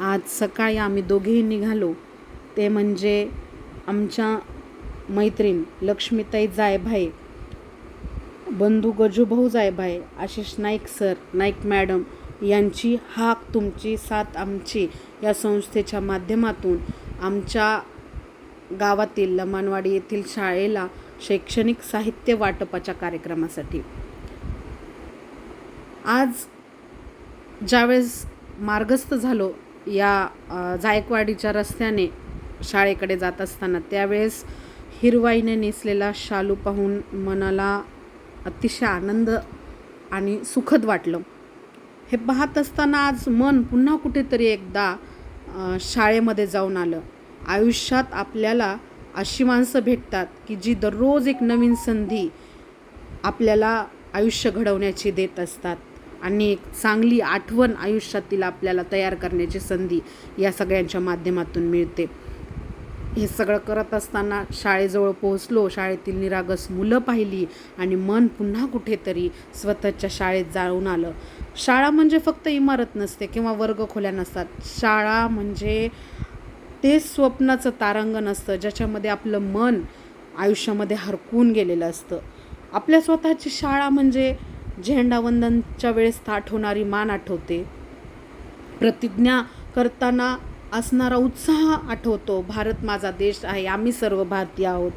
आज सकाळी आम्ही दोघेही निघालो. ते म्हणजे आमच्या मैत्रीण लक्ष्मीताई जायभाई बंधू गजूभाऊ जायभाई आशिष नाईक सर नाईक मॅडम यांची हाक तुमची साथ आमची या संस्थेच्या माध्यमातून आमच्या गावातील लमानवाडी येथील शाळेला शैक्षणिक साहित्य वाटपाच्या कार्यक्रमासाठी. आज ज्यावेळेस मार्गस्थ झालो या जायकवाडीच्या रस्त्याने शाळेकडे जात असताना त्यावेळेस हिरवाईने नेसलेला शालू पाहून मनाला अतिशय आनंद आणि सुखद वाटलं. हे पाहत असताना आज मन पुन्हा कुठेतरी एकदा शाळेमध्ये जाऊन आलं. आयुष्यात आपल्याला अशी माणसं भेटतात की जी दररोज एक नवीन संधी आपल्याला आयुष्य घडवण्याची देत असतात. आणि एक चांगली आठवण आयुष्यातील आपल्याला तयार करण्याची संधी या सगळ्यांच्या माध्यमातून मिळते. हे सगळं करत असताना शाळेजवळ पोहोचलो शाळेतील निरागस मुलं पाहिली आणि मन पुन्हा कुठेतरी स्वतःच्या शाळेत जाऊन आलं. शाळा म्हणजे फक्त इमारत नसते किंवा वर्गखोल्या नसतात. शाळा म्हणजे ते स्वप्नाचं तारांगण असतं ज्याच्यामध्ये आपलं मन आयुष्यामध्ये हरकून गेलेलं असतं. आपल्या स्वतःची शाळा म्हणजे झेंडावंदनच्या वेळेस ताठ होणारी मान आठवते. प्रतिज्ञा करताना असणारा उत्साह आठवतो. भारत माझा देश आहे आम्ही सर्व भारतीय आहोत.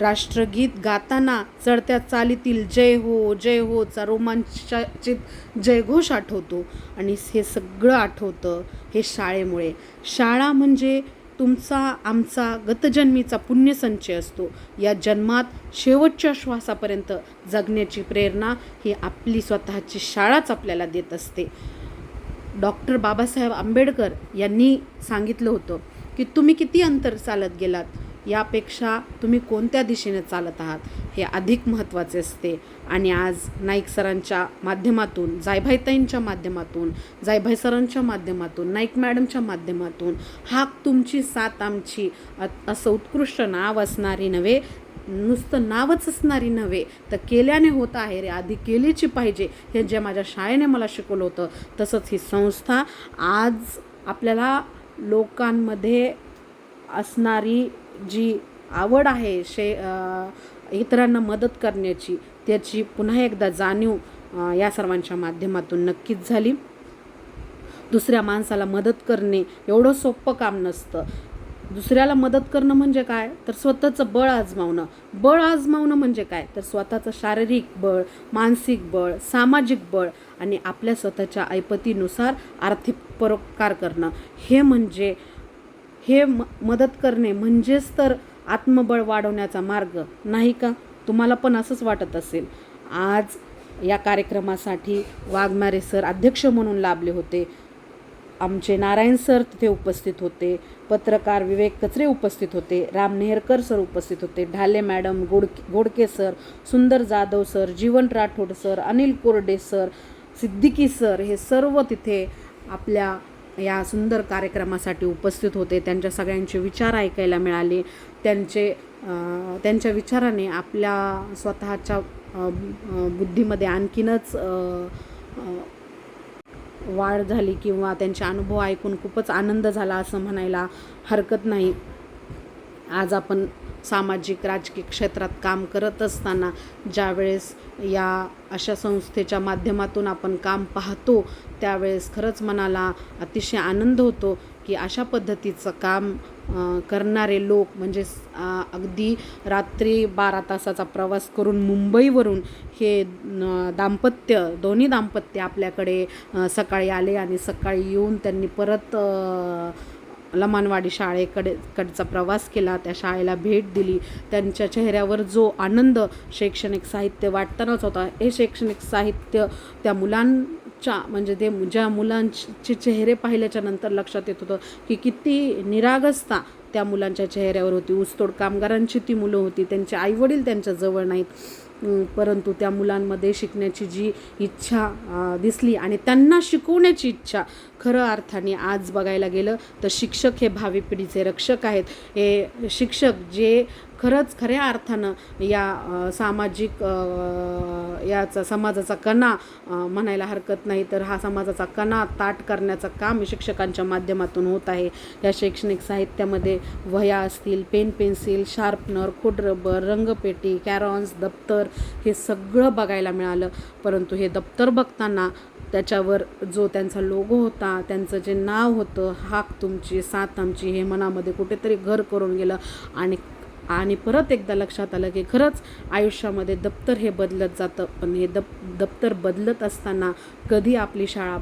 राष्ट्रगीत गाताना चढत्या चालीतील जय हो जय होचा रोमांचित जयघोष आठवतो. आणि हे सगळं आठवतं हे शाळेमुळे. शाळा म्हणजे तुमचा आमचा गतजन्मीचा पुण्यसंचय असतो. या जन्मात शेवटच्या श्वासापर्यंत जगण्याची प्रेरणा ही आपली स्वतःची शाळाच आपल्याला देत असते. डॉक्टर बाबासाहेब आंबेडकर यांनी सांगितलं होतं की तुम्ही किती अंतर चालत गेलात? यापेक्षा तुम्ही कोणत्या दिशेने चालत आहात हे अधिक महत्त्वाचे असते. आणि आज नाईक सरांच्या माध्यमातून जायभाईताईंच्या माध्यमातून जायभाई सरांच्या माध्यमातून नाईक मॅडमच्या माध्यमातून हाक तुमची साथ आमची असं उत्कृष्ट नाव असणारी नव्हे नुसतं नावच असणारी नव्हे तर केल्याने होत आहे रे आधी केलीची पाहिजे हे जे माझ्या शाळेने मला शिकवलं होतं तसंच ही संस्था आज आपल्याला लोकांमध्ये असणारी जी आवड आहे शे इतरांना मदत करण्याची त्याची पुन्हा एकदा जाणीव या सर्वांच्या माध्यमातून नक्कीच झाली. दुसऱ्या माणसाला मदत करणे एवढं सोपं काम नसतं. दुसऱ्याला मदत करणं म्हणजे काय? तर स्वतःचं बळ आजमावणं. बळ आजमावणं म्हणजे काय? तर स्वतःचं शारीरिक बळ मानसिक बळ सामाजिक बळ आणि आपल्या स्वतःच्या ऐपतीनुसार आर्थिक परोपकार करणं. हे म्हणजे हे म मदत करणे म्हणजेच तर आत्मबळ वाढवण्याचा मार्ग नाही का? तुम्हाला पण असंच वाटत असेल. आज या कार्यक्रमासाठी वाघमारे सर अध्यक्ष म्हणून लाभले होते. आमचे नारायण सर तिथे उपस्थित होते. पत्रकार विवेक कचरे उपस्थित होते. राम नेहरकर सर उपस्थित होते. ढाले मॅडम गोड Godke sir Sundar Jadhav sir Jeevan Rathod sir Anil Korde sir Siddiqui sir हे सर्व तिथे आपल्या या सुंदर कार्यक्रमासाठी उपस्थित होते. त्यांच्या सगळ्यांचे विचार ऐकायला मिळाले. त्यांचे त्यांच्या विचाराने आपल्या स्वतःच्या बुद्धीमध्ये आणखीनच वाढ झाली किंवा त्यांचे अनुभव ऐकून खूपच आनंद झाला असं म्हणायला हरकत नाही. आज आपण सामाजिक राजकीय क्षेत्रात काम करत असताना ज्यावेळेस या अशा संस्थेच्या माध्यमातून आपण काम पाहतो त्यावेळेस खरंच मनाला अतिशय आनंद होतो की अशा पद्धतीचं काम करणारे लोक म्हणजे अगदी रात्री बारा तासाचा प्रवास करून मुंबईवरून हे दाम्पत्य दोन्ही दाम्पत्य आपल्याकडे सकाळी आले आणि सकाळी येऊन त्यांनी परत लमानवाडी शाळेकडे कडचा प्रवास केला त्या शाळेला भेट दिली. त्यांच्या चेहऱ्यावर जो आनंद शैक्षणिक साहित्य वाटतानाच होता. हे शैक्षणिक साहित्य त्या मुलांच्या म्हणजे ते ज्या मुलांचे चेहरे पाहिल्याच्या नंतर लक्षात येत होतं की किती निरागसता त्या मुलांच्या चेहऱ्यावर होती. ऊसतोड कामगारांची ती मुलं होती. त्यांचे आईवडील त्यांच्या जवळ नाहीत. परंतु त्या मुलांमध्ये शिकण्याची जी इच्छा दिसली आणि त्यांना शिकवण्याची इच्छा खरं अर्थाने आज बघायला गेलं तर शिक्षक हे भावी पिढीचे रक्षक आहेत. हे शिक्षक जे खरंच खऱ्या अर्थानं या सामाजिक याचा समाजाचा कणा म्हणायला हरकत नाही. तर हा समाजाचा कणा ताट करण्याचं काम शिक्षकांच्या माध्यमातून होत आहे. या शैक्षणिक साहित्यामध्ये वह्या असतील पेन पेन्सिल शार्पनर खोडरबर रंगपेटी कॅरॉन्स दप्तर हे सगळं बघायला मिळालं. परंतु हे दप्तर बघताना त्याच्यावर जो त्यांचा लोगो होता त्यांचं जे नाव होतं हाक तुमची साथ आमची हे मनामध्ये कुठेतरी घर करून गेलं. आणि आणि परत एकदा लक्षात आलं की खरंच आयुष्यामध्ये दप्तर हे बदलत जातं. पण हे दप दप्तर बदलत असताना कधी आपली शाळा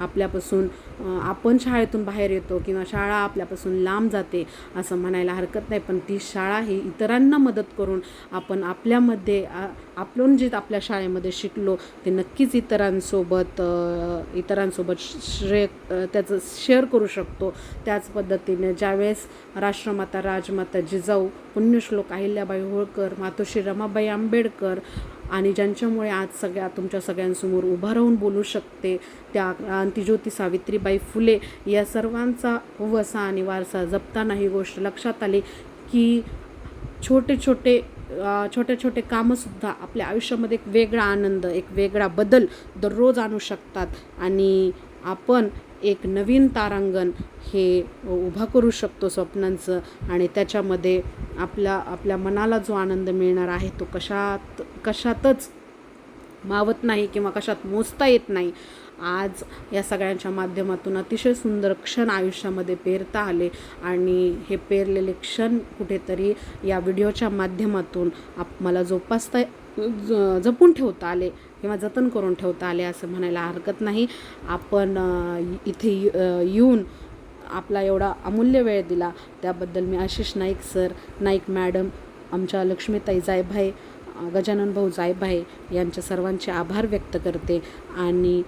आपल्यापासून आपण शाळेतून बाहेर येतो किंवा शाळा आपल्यापासून लांब जाते असं म्हणायला हरकत नाही पण ती शाळा ही इतरांना मदत करून आपण आपल्यामध्ये आ- आपण जे आपल्या शाळेमध्ये शिकलो ते नक्कीच इतरांसोबत इतरांसोबत श्रेय त्याचं शेअर करू शकतो. त्याच पद्धतीने ज्यावेळेस राष्ट्रमाता राजमाता जिजाऊ पुण्यश्लोक अहिल्याबाई होळकर मातोश्री रमाबाई आंबेडकर आणि ज्यांच्यामुळे आज सगळ्या तुमच्या सगळ्यांसमोर उभा राहून बोलू शकते त्या क्रांतिज्योती सावित्रीबाई फुले या सर्वांचा वसा आणि वारसा जपताना ही गोष्ट लक्षात आली की छोटे छोटे छोटे छोटे कामंसुद्धा आपल्या आयुष्यामध्ये एक वेगळा आनंद एक वेगळा बदल दररोज आणू शकतात आणि आपण एक नवीन तारांगण हे उभा करू शकतो स्वप्नांचं आणि त्याच्यामध्ये आपला आपल्या मनाला जो आनंद मिळणार आहे तो कशात कशातच मावत नाही किंवा कशात मोजता येत नाही आज या सगळ्यांच्या माध्यमातून अतिशय सुंदर क्षण आयुष्यामध्ये पेरता आले आणि हे पेरलेले क्षण कुठेतरी या व्हिडिओच्या माध्यमातून आप मला जोपासता ज जपून ठेवता आले किंवा जतन करून ठेवता आले असं म्हणायला हरकत नाही. आपण इथे येऊन आपला एवढा अमूल्य वेळ दिला त्याबद्दल मी आशिष नाईक सर नाईक मॅडम आमच्या लक्ष्मीताई जायभाई गजानन भाऊ जायभाई यांच्या सर्वांचे आभार व्यक्त करते. आणि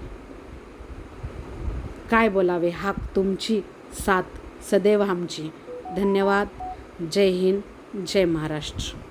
काय बोलावे हाक तुमची साथ सदैव आमची. धन्यवाद. जय हिंद. जय महाराष्ट्र.